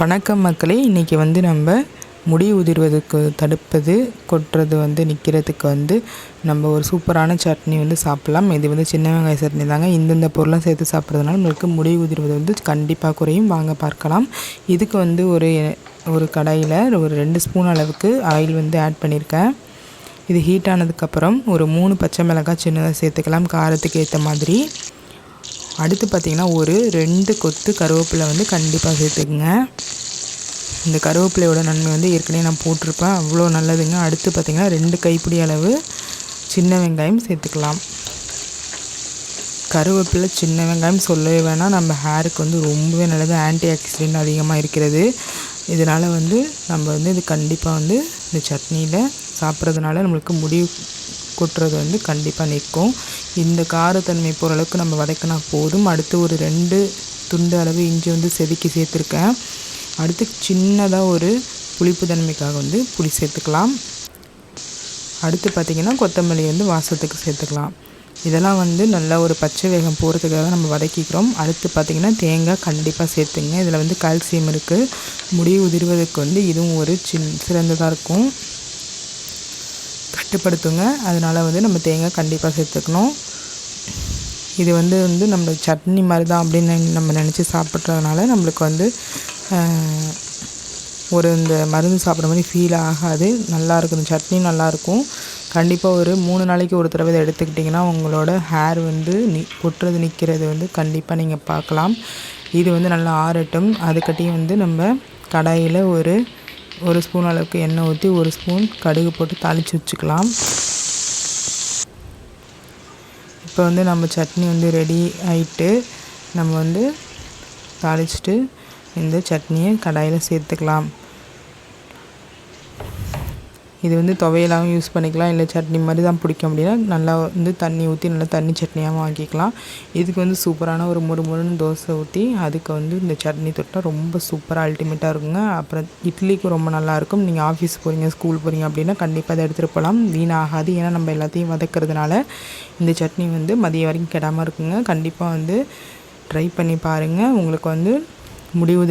வணக்கம் மக்களே இன்றைக்கி வந்து நம்ம முடி உதிர்வதுக்கு தடுப்பது கொட்டுறது வந்து நிற்கிறதுக்கு வந்து நம்ம ஒரு சூப்பரான சட்னி வந்து சாப்பிட்லாம். இது வந்து சின்ன வெங்காய சட்னி தாங்க. இந்தந்த பொருளாக சேர்த்து சாப்பிட்றதுனால நம்மளுக்கு முடி உதிர்வது வந்து கண்டிப்பாக குறையும். வாங்க பார்க்கலாம். இதுக்கு வந்து ஒரு ஒரு கடாயில் ஒரு ரெண்டு ஸ்பூன் அளவுக்கு ஆயில் வந்து ஆட் பண்ணியிருக்கேன். இது ஹீட் ஆனதுக்கப்புறம் ஒரு மூணு பச்சை மிளகாய் சின்னதாக சேர்த்துக்கலாம். காரத்துக்கு ஏற்ற மாதிரி. அடுத்து பார்த்திங்கன்னா ஒரு ரெண்டு கொத்து கருவேப்பிலை வந்து கண்டிப்பாக சேர்த்துக்குங்க. இந்த கருவேப்பிலையோட நன்மை வந்து ஏற்கனவே நான் போட்டிருப்பேன். அவ்வளோ நல்லதுங்க. அடுத்து பார்த்திங்கன்னா ரெண்டு கைப்பிடி அளவு சின்ன வெங்காயம் சேர்த்துக்கலாம். கருவேப்பிலை சின்ன வெங்காயம் சொல்லவே வேணாம். நம்ம ஹேருக்கு வந்து ரொம்பவே நல்லது. ஆன்டி ஆக்சிடென்ட் அதிகமாக இருக்கிறது. இதனால் வந்து நம்ம வந்து இது கண்டிப்பாக வந்து இந்த சட்னியில் சாப்பிட்றதுனால நம்மளுக்கு முடி கொட்டுறது வந்து கண்டிப்பாக நிற்கும். இந்த காரத்தன்மை போகிற அளவுக்கு நம்ம வதக்கினா போதும். அடுத்து ஒரு ரெண்டு துண்டு அளவு இஞ்சி வந்து செதுக்கி சேர்த்துருக்கேன். அடுத்து சின்னதாக ஒரு புளிப்பு தன்மைக்காக வந்து புளி சேர்த்துக்கலாம். அடுத்து பார்த்திங்கன்னா கொத்தமல்லி வந்து வாசத்துக்கு சேர்த்துக்கலாம். இதெல்லாம் வந்து நல்லா ஒரு பச்சை வேகம் போகிறதுக்காக நம்ம வதக்கிக்கிறோம். அடுத்து பார்த்திங்கன்னா தேங்காய் கண்டிப்பாக சேர்த்துங்க. இதில் வந்து கால்சியம் இருக்குது முடி உதிர்வதற்கு வந்து இதுவும் ஒரு சின் சிறந்ததாக இருக்கும். கட்டுப்படுத்துங்க. அதனால் வந்து நம்ம தேங்காய் கண்டிப்பாக சேர்த்துக்கணும். இது வந்து வந்து நம்ம சட்னி மாதிரி தான் அப்படின்னு நம்ம நினச்சி சாப்பிட்றதுனால நம்மளுக்கு வந்து ஒரு இந்த மருந்து சாப்பிட்ற மாதிரி ஃபீல் ஆகாது. நல்லாயிருக்கும் இந்த சட்னி நல்லாயிருக்கும் கண்டிப்பாக ஒரு மூணு நாளைக்கு ஒரு தடவை இதை எடுத்துக்கிட்டிங்கன்னா உங்களோட ஹேர் வந்து நி கொட்டுறது நிற்கிறது வந்து கண்டிப்பாக நீங்கள் பார்க்கலாம். இது வந்து நல்லா ஆறட்டும். அதுக்கட்டியும் வந்து நம்ம கடாயில் ஒரு ஒரு ஸ்பூன் அளவுக்கு எண்ணெய் ஊற்றி ஒரு ஸ்பூன் கடுகு போட்டு தாளித்து வச்சுக்கலாம். இப்போ வந்து நம்ம சட்னி வந்து ரெடி ஆகிட்டு நம்ம வந்து தாளிச்சிட்டு இந்த சட்னியை கடாயில் சேர்த்துக்கலாம். இது வந்து துவையலாகவும் யூஸ் பண்ணிக்கலாம். இல்லை சட்னி மாதிரி தான் பிடிக்கும் அப்படின்னா நல்லா வந்து தண்ணி ஊற்றி நல்லா தண்ணி சட்னியாகவும் ஆக்கிக்கலாம். இதுக்கு வந்து சூப்பரான ஒரு முறுமுறுன்னு தோசை ஊற்றி அதுக்கு வந்து இந்த சட்னி தொட்டால் ரொம்ப சூப்பராக அல்டிமேட்டாக இருக்குங்க. அப்புறம் இட்லிக்கு ரொம்ப நல்லாயிருக்கும் நீங்கள் ஆஃபீஸ் போகிறீங்க ஸ்கூல் போகிறீங்க அப்படின்னா கண்டிப்பாக அதை எடுத்துகிட்டு போகலாம். வீணாகாது. ஏன்னா நம்ம எல்லாத்தையும் வதக்கிறதுனால இந்த சட்னி வந்து மதியம் வரைக்கும் கெடாமல் இருக்குங்க. கண்டிப்பாக வந்து ட்ரை பண்ணி பாருங்கள் உங்களுக்கு வந்து முடிவு